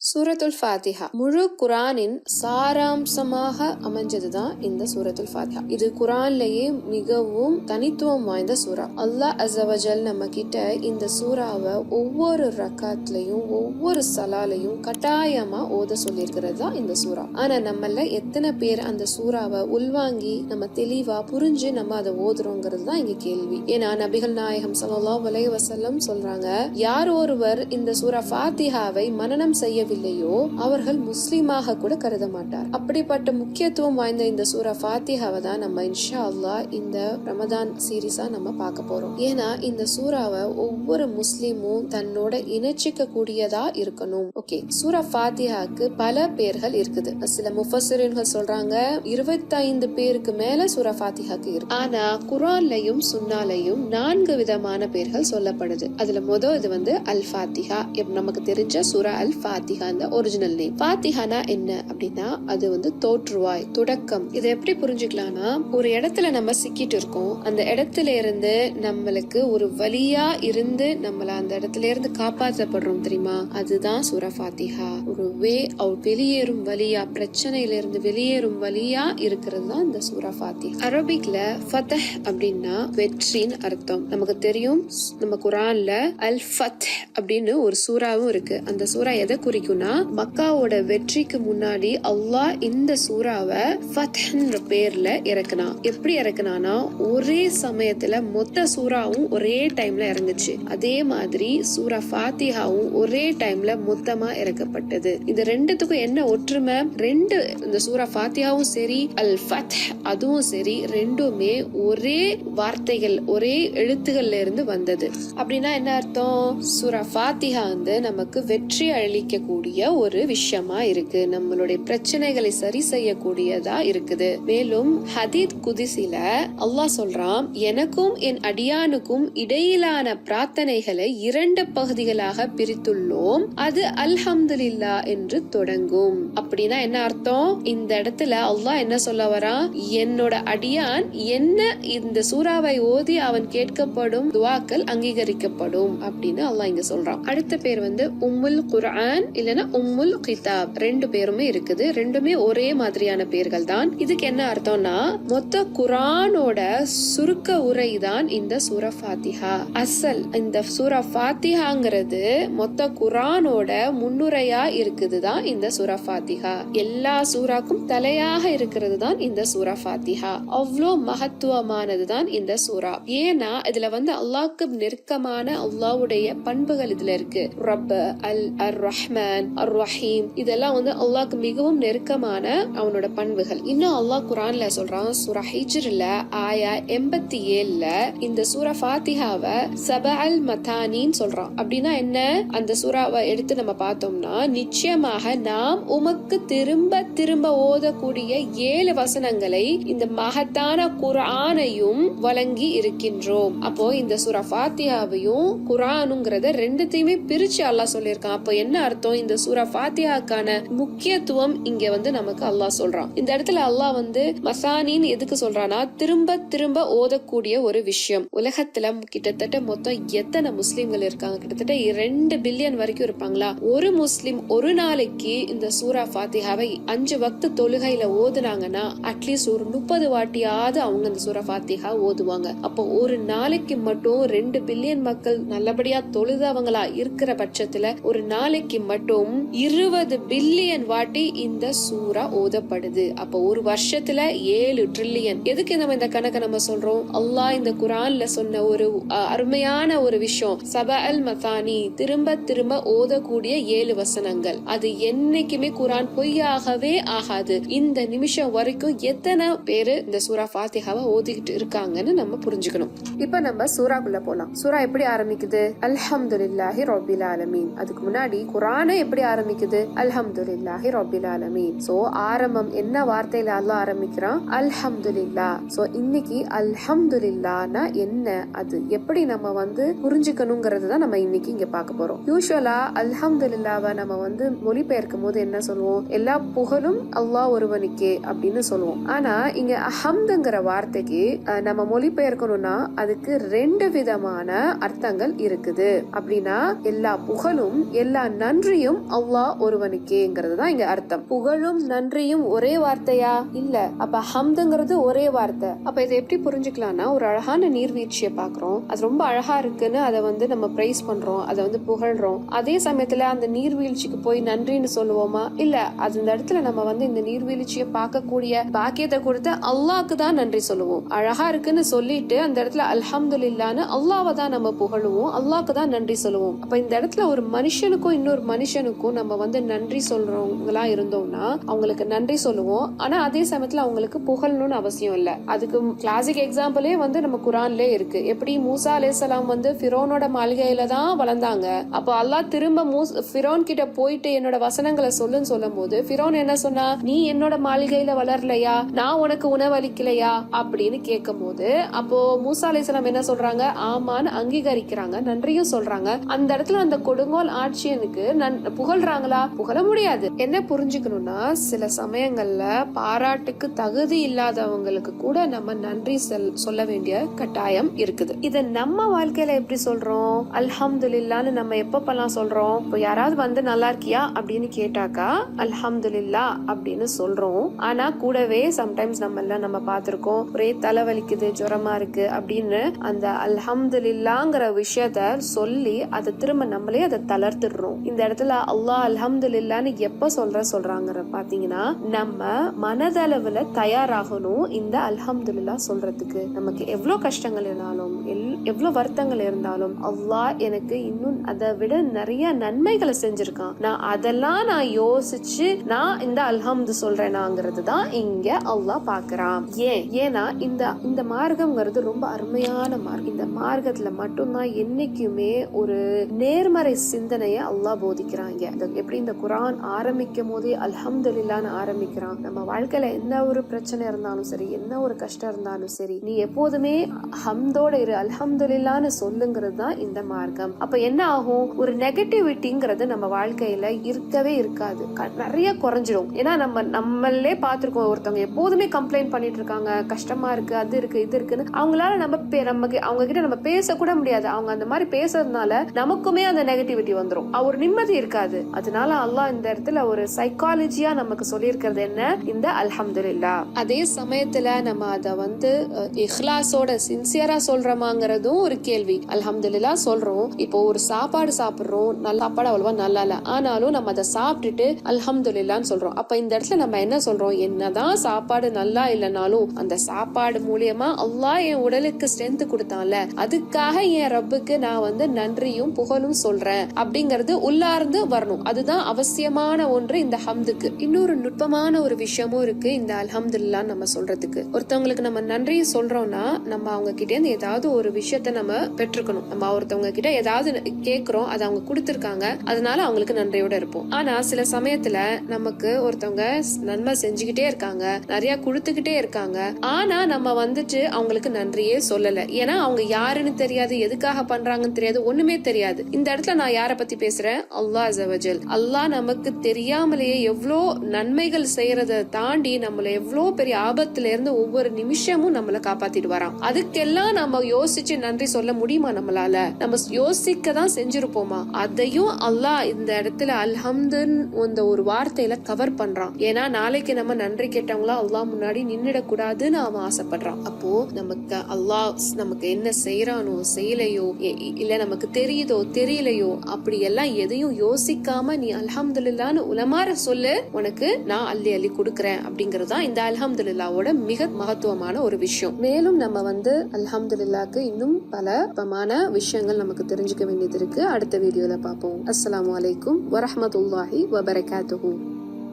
சூரத்துல் ஃபாத்திஹா. முழு குரானின் சாராம்சமாக அமைஞ்சதுதான் இந்த சூரத்துல் ஃபாத்திஹா. இது குரான்லயே மிகவும் தனித்துவம் வாய்ந்த சூறா. அல்லாஹ் அசவஜல் நம்ம கிட்ட இந்த சூறாவை ஒவ்வொரு ரக்காத்லயும் ஒவ்வொரு சலாலையும் கட்டாயமா ஓத சொல்லியிருக்கிறது தான் இந்த சூறா. ஆனா நம்மள எத்தனை பேர் அந்த சூறாவை உள்வாங்கி நம்ம தெளிவா புரிஞ்சு நம்ம அதை ஓதுறோங்கிறது தான் இங்க கேள்வி. ஏன்னா நபிகள் நாயகம் ஸல்லல்லாஹு அலைஹி வசல்லம் சொல்றாங்க யார் ஒருவர் இந்த சூரா ஃபாத்திஹாவை மனனம் செய்யவில்லையோ அவர்கள் முஸ்லீமாக கூட கருத மாட்டார் அப்படிப்பட்ட முக்கியத்துவம் வாய்ந்த இந்த சூரா ஃபாத்திஹாவை தான் நம்ம இன்ஷா அல்லா இந்த ரமதான் சீரீஸா நம்ம பார்க்க போறோம். ஏன்னா இந்த சூறாவை ஒவ்வொரு முஸ்லீமும் தன்னோட இணைச்சிக்க கூடியதா இருக்கணும். ஓகே சூரா ஃபாத்திஹாக்கு பல பேர்கள் இருக்குது. சில முஃபஸிரின்கள் சொல்றாங்க இருபத்தைந்து பேருக்கு மேல சூரா ஃபாத்திஹாக்கு இருக்கு. ஆனா குரான்லையும் சுன்னாலையும் நான்கு விதமான பேர்கள் சொல்லப்படுது. அதுல மொதல் இது வந்து அல் ஃபாத்திஹா. நமக்கு தெரிஞ்ச சூரா அல் ஃபாத்திஹா. இந்த ஒரிஜினல் நேம் ஃபாத்திஹானா என்ன அப்படின்னா அது வந்து தோற்றுவாய் தொடக்கம். இதை எப்படி புரிஞ்சுக்கலாம்னா ஒரு இடத்துல நம்ம சிக்கிட்டு இருக்கோம். அந்த இடத்துல இருந்து நம்மளுக்கு ஒரு வழியா இருந்து நம்மள அந்த இடத்துல இருந்து காப்பாற்றப்படுறோம் தெரியுமா? அதுதான் சூரா ஃபாத்திஹா. ஒரு வே அவுட் வெளியேறும் வழியா பிரச்சனையில இருந்து வெளியேறும் வழியா இருக்கிறது தான் இந்த சூரா ஃபாத்திஹா. அரபிக்ல ஃபதஹ் அப்படின்னா வெற்றின்னு அர்த்தம். நமக்கு தெரியும் நம்ம குரான்ல அல் ஃபத் அப்படின்னு ஒரு சூறாவும் இருக்கு. அந்த சூறா எதை குறிக்கும்னா மக்காவோட வெற்றிக்கு முன்னாடி அல்லாஹ் இந்த சூறாவை ஃபத்ன்ற பேர்ல இறக்குனான் எப்படி இறக்குனானா ஒரே சமயத்துல மொத்த சூறாவும் ஒரே டைம்ல இறங்குச்சு. அதே மாதிரி சூரா ஃபாத்திஹாவும் ஒரே டைம்ல மொத்தமா இறக்கப்பட்டது. இந்த ரெண்டுத்துக்கும் என்ன ஒற்றுமை? ரெண்டு இந்த சூரா ஃபாத்தியாவும் சரி அல் ஃபத் அதுவும் சரி ரெண்டுமே ஒரே வார்த்தைகள் ஒரே எழுத்துகள்ல இருந்து வந்தது. அப்படின்னா என்ன அர்த்தம்? சூரா ஃபாத்திஹா வந்து நமக்கு வெற்றி அளிக்கக்கூடிய ஒரு விஷயமா இருக்கு. நம்மளுடைய பிரச்சனைகளை சரி செய்யக்கூடியதா இருக்குது. மேலும் ஹதீத் குதிசில அல்லாஹ் சொல்றான் எனக்கும் என் அடியானுக்கும் இடையிலான பிரார்த்தனைகளை இரண்டு பகுதிகளாக பிரித்துள்ளோம். அது அல்ஹம்துலில்லா என்று தொடங்கும். அப்படின்னா என்ன அர்த்தம்? இந்த இடத்துல அல்லாஹ் என்ன சொல்ல வரான்? என்னோட அடியான் என்ன இந்த சூறாவை ஓதி அவன் கேட்கப்படும் துவாக்கள் அங்கீகரிக்கப்படும். அப்படின்னு அல்லாஹ் இங்க சொல்றான். அடுத்த பேர் வந்து உம்முல் குர்ஆன் இல்லைன்னா உம்முல் கிதாப். ரெண்டு பேருமே இருக்குது. ரெண்டுமே ஒரே மாதிரியான பேர்கள் தான். இதுக்கு என்ன அர்த்தம்னா மொத்த குரானோட சுருக்க உரை தான் இந்த சூரா ஃபாத்திஹா. அசல் இந்த சூரா ஃபாத்திஹாங்கிறது மொத்த குரானோட முன்னுரையா இருக்குது தான் இந்த சூரா ஃபாத்திஹா. எல்லா சூறாக்கும் தலையாக இருக்கிறது தான் இந்த சூரா ஃபாத்திஹா. அவ்வளோ மகத்துவமானது தான் இந்த சூரா. ஏன்னா இதுல வந்து அல்லாஹ்க்கு நெருக்கமான அல்லாவுடைய பண்புகள் இதுல இருக்கு. ரப்ப அல் அர் ரஹ்மான் அர் ரஹீம் இதெல்லாம் வந்து அல்லாஹ்க்கு மிகவும் நெருக்கமான அவனோட பண்புகள். இன்னும் அல்லாஹ் குரான்ல சொல்றான் சூரா ஹிஜ்ரில் ஆயா எண்பத்தி ஏழுல இந்த சூரா ஃபாத்திஹாவை சப அல் மதானின்னு சொல்றான். அப்படின்னா என்ன? அந்த சூறாவை எடுத்து நம்ம பார்த்தோம்னா நிச்சயமாக நாம் உமக்கு திரும்ப திரும்ப ஓதக்கூடிய ஏழு வசனங்களை இந்த மகத்தான குரானையும் வழங்கி இருக்கின்றோம். அப்போ இந்த சூரா ஃபாத்தியாவையும் குரானுங்கிறத ரெண்டுத்தையுமே பிரிச்சு அல்லாஹ் சொல்லியிருக்கான். அப்போ என்ன அர்த்தம்? இந்த சூரா ஃபாத்தியாக்கான முக்கியத்துவம் இங்க வந்து நமக்கு அல்லாஹ் சொல்றான். இந்த இடத்துல அல்லாஹ் வந்து மசானின்னு எதுக்கு சொல்றானா திரும்ப திரும்ப ஓதக்கூடிய ஒரு விஷயம். உலகத்துல கிட்டத்தட்ட மொத்தம் எத்தனை முஸ்லிம்கள் இருக்காங்க? கிட்டத்தட்ட ரெண்டு பில்லியன் வரைக்கும் இருப்பாங்களா? ஒரு முஸ்லிம் ஒரு நாளைக்கு இந்த சூரா ஃபாத்திஹாவை அஞ்சு வக்து தொழுகையில ஓதுனாங்கன்னா அட்லீஸ்ட் ஒரு முப்பது வாட்டியாவது அவங்க இந்த சூரா ஃபாத்திஹா ஓதுவாங்க. அப்போ ஒரு நாளைக்கு மட்டும் ரெண்டு பில்லியன் மக்கள் நல்லபடியா தொழுதவங்களா இருக்கிற பட்சத்துல ஒரு நாளைக்கு மட்டும் இருபது பில்லியன் வாட்டி இந்த சூரா ஓதப்படுது. அப்போ ஒரு வருஷத்துல ஏழு ட்ரில்லியன் எதுக்கு நம்ம இந்த கணக்கை நம்ம சொல்றோம்? அல்லாஹ் இந்த குரான்ல சொன்ன ஒரு அருமையான ஒரு விஷயம். சப அல் மதானி திரும்ப திரும்ப ஓதக்கூடிய ஏழு வசனங்கள். அது என்னைக்குமே குரான் பொய்யாகவே ஆகாது. இந்த நிமிஷம் வரைக்கும் எத்தனை பேரு இந்த சூரா ஃபாத்திஹாவை ஓதிக்கிட்டு இருக்காங்கன்னு நம்ம புரிஞ்சுக்கணும். இப்ப நம்ம சூறாக்குள்ள போலாம். சூரா எப்படி ஆரம்பிக்குது? அல்ஹம்துலில்லாஹி ரபில் ஆலமீன். அதுக்கு முன்னாடி குரானை எப்படி ஆரம்பிக்குது? அல்ஹம்துலில்லாஹி ரபில் ஆலமீன். சோ ஆரம்பம் என்ன வார்த்தையில அல்லாஹ் ஆரம்பிக்கிறான்? அல்ஹம்துலில்லா சோ இன்னைக்கு அல்ஹம்துலில்லானா என்ன? அது எப்படி நம்ம வந்து புரிஞ்சுக்கணுங்கிறது தான் நம்ம இன்னைக்கு இங்க பார்க்க போறோம். யூஸ்வலா அல்ஹம்துலில்லாவை நம்ம வந்து மொழிபெயர்க்கும் போது என்ன சொல்லுவோம்? எல்லா புகழும் அல்லாஹ் ஒருவனுக்கே அப்படின்னு சொல்லுவோம். ஆனா இங்க அஹம்துங்கிற வார்த்தைக்கு நம்ம மொழிபெயர்க்கணும்னா அதுக்கு ரெண்டு விதமான அர்த்தங்கள் இருக்குது. அப்படின்னா எல்லா புகழும் எல்லா நன்றியும் நன்றியும் அல்லாஹ் ஒருவனுக்கேங்கிறது தான் இங்க அர்த்தம். புகழும் நன்றியும் ஒரே வார்த்தையா? இல்ல. அப்ப ஹம்துங்கிறது ஒரே வார்த்தை. அப்ப இதை எப்படி புரிஞ்சுக்கலாம்னா ஒரு அழகான நீர்வீழ்ச்சியை பாக்குறோம் அது ரொம்ப அழகா இருக்குன்னு அதை வந்து நம்ம பிரைஸ் பண்றோம். அதை வந்து புகழ்றோம். அதே சமயத்துல அந்த நீர்வீழ்ச்சிக்கு போய் நன்றின்னு சொல்லுவோமா? இல்ல. அது இந்த இடத்துல நம்ம வந்து இந்த நீர்வீழ்ச்சியை பார்க்கக்கூடிய பாக்கியத்தை கொடுத்து அல்லாக்கு தான் நன்றி சொல்லுவோம். அழகா இருக்குன்னு சொல்லிட்டு அந்த இடத்துல அல்ஹம்துலில்லான்னு அல்லாவை தான் நம்ம புகழுவோம். அல்லாக்கு தான் நன்றி சொல்லுவோம். அப்ப இந்த இடத்துல ஒரு மனுஷனுக்கும் இன்னொரு மனுஷன் மனுஷனுக்கும் நம்ம வந்து நன்றி சொல்றவங்களா இருந்தோம்னா அவங்களுக்கு நன்றி சொல்லுவோம். ஆனா அதே சமயத்துல அவங்களுக்கு புகழணும்னு அவசியம் இல்ல. அதுக்கு கிளாசிக் எக்ஸாம்பிளே வந்து நம்ம குரான்ல இருக்கு. எப்படி மூசா அலேசலாம் வந்து ஃபிரோனோட மாளிகையில தான் வளர்ந்தாங்க. அப்போ அல்லா திரும்ப மூஸ் ஃபிரோன் கிட்ட போயிட்டு என்னோட வசனங்களை சொல்லுன்னு சொல்லும் போது ஃபிரோன் என்ன சொன்னா நீ என்னோட மாளிகையில வளரலையா? நான் உனக்கு உணவளிக்கலையா? அப்படின்னு கேட்கும் போது அப்போ மூசா அலேசலாம் என்ன சொல்றாங்க? ஆமான்னு அங்கீகரிக்கிறாங்க நன்றியும் சொல்றாங்க. அந்த இடத்துல அந்த கொடுங்கோல் ஆட்சியனுக்கு நன் புகழ்றாங்களா? புகழ முடியாது. என்ன புரிஞ்சுக்கணும்னா சில சமயங்கள்ல பாராட்டுக்கு தகுதி இல்லாதவங்களுக்கு கூட நம்ம நன்றி செல்- சொல்ல வேண்டிய கட்டாயம் இருக்குது. இத நம்ம வாழ்க்கையில எப்படி சொல்றோம்? அல்ஹம்துலில்லான்னு நம்ம எப்பப்பெல்லாம் சொல்றோம்? இப்போ யாராவது வந்து நல்லா இருக்கியா அப்படின்னு கேட்டாக்கா அல்ஹம்துலில்லா அப்படின்னு சொல்றோம். ஆனா கூடவே சம்டைம்ஸ் நம்ம எல்லாம் நம்ம பார்த்திருக்கோம். ஒரே தலைவலிக்குது ஜுரமா இருக்கு அப்படின்னு அந்த அல்ஹம்துலில்லாங்கிற விஷயத்த சொல்லி அதை திரும்ப நம்மளே அதை தளர்த்துடுறோம். இந்த இடத்துல அல்லாஹ் அல்ஹம்துலில்லான்னு எப்ப சொல்ற சொல்றாங்க பாத்தீங்கன்னா நம்ம மனதளவுல தயாராகணும் இந்த அல்ஹம்துல்லா சொல்றதுக்கு. நமக்கு எவ்வளவு கஷ்டங்கள் இருந்தாலும் எல்- எவ்வளவு வருத்தங்கள் இருந்தாலும் அல்லாஹ் எனக்கு இன்னும் அதை விட நிறைய நன்மைகளை செஞ்சிருக்கான். நான் அதெல்லாம் நான் யோசிச்சு நான் இந்த அல்ஹம்து சொல்றேனாங்கிறது தான் இங்க அல்லாஹ் பாக்குறான். ஏன்? ஏன்னா இந்த இந்த மார்க்கம்ங்கிறது ரொம்ப அருமையான மார்க்கம் இந்த மார்க்கத்துல மட்டும்தான் என்னைக்குமே ஒரு நேர்மறை சிந்தனையை அல்லாஹ் போதிக்கிறான். இந்த- எப்படி இந்த குரான் ஆரம்பிக்கும் போதே அல்ஹம்துலில்லான்னு ஆரம்பிக்கிறான் நம்ம வாழ்க்கையில என்ன ஒரு பிரச்சனை இருந்தாலும் சரி என்ன ஒரு கஷ்டம் இருந்தாலும் சரி நீ எப்போதுமே ஹம்தோட இரு அல்ஹம்துலில்லான்னு சொல்லுங்கிறது தான் இந்த மார்க்கம். அப்ப என்ன ஆகும்? ஒரு நெகட்டிவிட்டிங்கிறது நம்ம வாழ்க்கையில இருக்கவே இருக்காது. க- நிறைய குறைஞ்சிடும். ஏன்னா நம்ம நம்மளே பார்த்துருக்கோம் ஒருத்தவங்க எப்போதுமே கம்ப்ளைண்ட் பண்ணிட்டு இருக்காங்க. கஷ்டமா இருக்கு அது இருக்கு இது இருக்குன்னு. அவங்களால நம்ம பே- நமக்கு அவங்க கிட்ட நம்ம பேச கூட முடியாது. அவங்க அந்த மாதிரி பேசுறதுனால நமக்குமே அந்த நெகட்டிவிட்டி வந்துடும் ஒரு நிம்மதி இருக்காது. அதனால அல்லாஹ் இந்த இடத்துல ஒரு சைக்காலஜியா நமக்கு சொல்லியிருக்கிறது என்ன? இந்த அல்ஹம்துலில்லா. அதே சமயத்துல நம்ம அத வந்து இஹ்லாஸோட சின்சியரா சொல்றோமாங்கிறதும் ஒரு கேள்வி. அல்ஹம்துலில்லா சொல்றோம் இப்போ ஒரு சாப்பாடு சாப்பிடுறோம் நல்ல சாப்பாடு அவ்வளவா நல்லா இல்ல. ஆனாலும் நம்ம அதை சாப்பிட்டுட்டு அல்ஹம்துலில்லான்னு சொல்றோம். அப்ப இந்த இடத்துல நம்ம என்ன சொல்றோம்? என்னதான் சாப்பாடு நல்லா இல்லைனாலும் அந்த சாப்பாடு மூலியமா அல்லாஹ் என் உடலுக்கு ஸ்ட்ரென்த் கொடுத்தான்ல அதுக்காக என் ரப்புக்கு நான் வந்து நன்றியும் புகழும் சொல்றேன். அப்படிங்கறது உள்ளார்ந்து வரணும். அதுதான் அவசியமான ஒன்று இந்த ஹம்துக்கு. இன்னொரு நுட்பமான ஒரு விஷயமும் இருக்கு இந்த அல்ஹம்துல்லா நம்ம சொல்றதுக்கு. ஒருத்தவங்களுக்கு நம்ம நன்றியை சொல்றோம்னா நம்ம அவங்க கிட்ட இருந்து ஏதாவது ஒரு விஷயத்த நம்ம பெற்றுக்கணும். நம்ம ஒருத்தவங்க கிட்ட ஏதாவது கேக்குறோம் அதை அவங்க கொடுத்துருக்காங்க அதனால அவங்களுக்கு நன்றியோட இருப்போம். ஆனா சில சமயத்துல நமக்கு ஒருத்தவங்க நன்மை செஞ்சுக்கிட்டே இருக்காங்க நிறைய கொடுத்துக்கிட்டே இருக்காங்க. ஆனா நம்ம வந்துட்டு அவங்களுக்கு நன்றியே சொல்லல. ஏன்னா அவங்க யாருன்னு தெரியாது எதுக்காக பண்றாங்கன்னு தெரியாது ஒண்ணுமே தெரியாது. இந்த இடத்துல நான் யார பத்தி பேசுறேன்? அல்லாஹ் அஸவஜல் அல்லாஹ் நமக்கு தெரியாமலேயே எவ்வளோ நன்மைகள் செய்யறத தாண்டி நம்மளை எவ்வளோ பெரிய ஆபத்துல இருந்து ஒவ்வொரு நிமிஷமும் நம்மளை காப்பாத்திட்டு வரான் அதுக்கெல்லாம் நம்ம யோசிச்சு நன்றி சொல்ல முடியுமா நம்மளால? நம்ம யோசிக்க தான் செஞ்சிருப்போமா? அதையும் அல்லாஹ் இந்த இடத்துல அல்ஹம்துன்னு அந்த ஒரு வார்த்தையில கவர் பண்றான். ஏன்னா நாளைக்கு நம்ம நன்றி கேட்டவங்களா அல்லாஹ் முன்னாடி நின்றுடக்கூடாதுன்னு அவன் ஆசைப்படுறான். அப்போ நமக்கு அல்லாஹ் நமக்கு என்ன செய்யறானோ செய்யலையோ இல்ல நமக்கு தெரியுதோ தெரியலையோ அப்படி எல்லாம் எதையும் யோசிக்காம நீ அல்ஹம்துலில்லான்னு உலமாற சொல்லு உனக்கு நான் அள்ளி அள்ளி கொடுக்கறேன் அப்படிங்கிறது தான் இந்த அல்ஹம்துலில்லாவோட மிக மகத்துவமான ஒரு விஷயம். மேலும் நம்ம வந்து அல்ஹம்துலில்லாக்கு இன்னும் பல பமான விஷயங்கள் நமக்கு தெரிஞ்சுக்க வேண்டியது இருக்கு. அடுத்த வீடியோல பார்ப்போம். அஸ்லாம் அலைக்கும் வரமத்துல்லாஹி வபரகாத்துஹு.